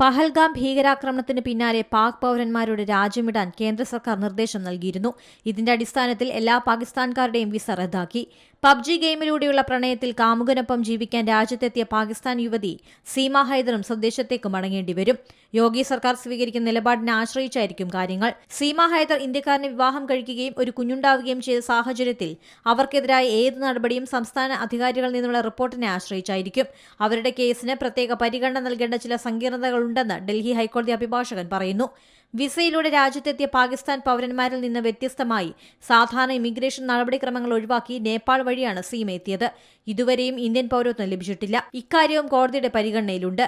പഹൽഗാം ഭീകരാക്രമണത്തിന് പിന്നാലെ പാക് പൗരന്മാരുടെ രാജ്യമിടാൻ കേന്ദ്ര സർക്കാർ നിർദ്ദേശം നൽകിയിരുന്നു. ഇതിന്റെ അടിസ്ഥാനത്തിൽ എല്ലാ പാകിസ്ഥാൻകാരുടെയും വിസ റദ്ദാക്കി. പബ്ജി ഗെയിമിലൂടെയുള്ള പ്രണയത്തിൽ കാമുകനൊപ്പം ജീവിക്കാൻ രാജ്യത്തെത്തിയ പാകിസ്ഥാൻ യുവതി സീമ ഹൈദറും സ്വദേശത്തേക്ക് മടങ്ങേണ്ടി വരും. യോഗി സർക്കാർ സ്വീകരിക്കുന്ന നിലപാടിനെ ആശ്രയിച്ചായിരിക്കും കാര്യങ്ങൾ. സീമ ഹൈദർ ഇന്ത്യക്കാരനെ വിവാഹം കഴിക്കുകയും ഒരു കുഞ്ഞുണ്ടാവുകയും ചെയ്ത സാഹചര്യത്തിൽ അവർക്കെതിരായ ഏത് നടപടിയും സംസ്ഥാന അധികാരികളിൽ നിന്നുള്ള റിപ്പോർട്ടിനെ ആശ്രയിച്ചായിരിക്കും. അവരുടെ കേസിന് പ്രത്യേക പരിഗണന നൽകേണ്ട ചില സങ്കീർണതകളുണ്ടെന്ന് ഡൽഹി ഹൈക്കോടതി അഭിഭാഷകൻ പറയുന്നു. വിസയിലൂടെ രാജ്യത്തെത്തിയ പാകിസ്ഥാൻ പൗരന്മാരിൽ നിന്ന് വ്യത്യസ്തമായി സാധാരണ ഇമിഗ്രേഷൻ നടപടിക്രമങ്ങൾ ഒഴിവാക്കി നേപ്പാൾ വഴിയാണ് സീമ എത്തിയത്. ഇതുവരെയും ഇന്ത്യൻ പൗരത്വം ലഭിച്ചിട്ടില്ല. ഇക്കാര്യവും കോടതിയുടെ പരിഗണനയിലുണ്ട്.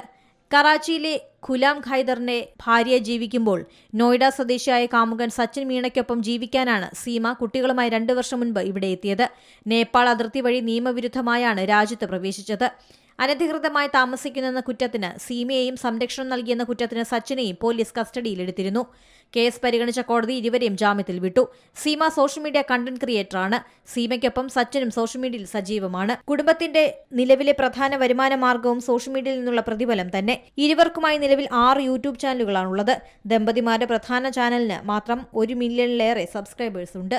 കറാച്ചിയിലെ ഖുലാം ഖൈദറിന്റെ ഭാര്യ ജീവിക്കുമ്പോൾ നോയിഡ സ്വദേശിയായ കാമുകൻ സച്ചിൻ മീണയ്ക്കൊപ്പം ജീവിക്കാനാണ് സീമ കുട്ടികളുമായി രണ്ടു വർഷം മുൻപ് ഇവിടെ എത്തിയത്. നേപ്പാൾ അതിർത്തി വഴി നിയമവിരുദ്ധമായാണ് രാജ്യത്ത് പ്രവേശിച്ചത്. അനധികൃതമായി താമസിക്കുന്നെന്ന കുറ്റത്തിന് സീമയെയും സംരക്ഷണം നൽകിയെന്ന കുറ്റത്തിന് സച്ചിനെയും പോലീസ് കസ്റ്റഡിയിലെടുത്തിരുന്നു. കേസ് പരിഗണിച്ച കോടതി ഇരുവരെയും ജാമ്യത്തിൽ വിട്ടു. സീമ സോഷ്യൽ മീഡിയ കണ്ടന്റ് ക്രിയേറ്ററാണ്. സീമയ്ക്കൊപ്പം സച്ചിനും സോഷ്യൽ മീഡിയയിൽ സജീവമാണ്. കുടുംബത്തിന്റെ നിലവിലെ പ്രധാന വരുമാന മാർഗവും സോഷ്യൽ മീഡിയയിൽ നിന്നുള്ള പ്രതിഫലം തന്നെ. ഇരുവർക്കുമായി നിലവിൽ ആറ് യൂട്യൂബ് ചാനലുകളാണുള്ളത്. ദമ്പതിമാരുടെ പ്രധാന ചാനലിന് മാത്രം ഒരു മില്യണിലേറെ സബ്സ്ക്രൈബേഴ്സ് ഉണ്ട്.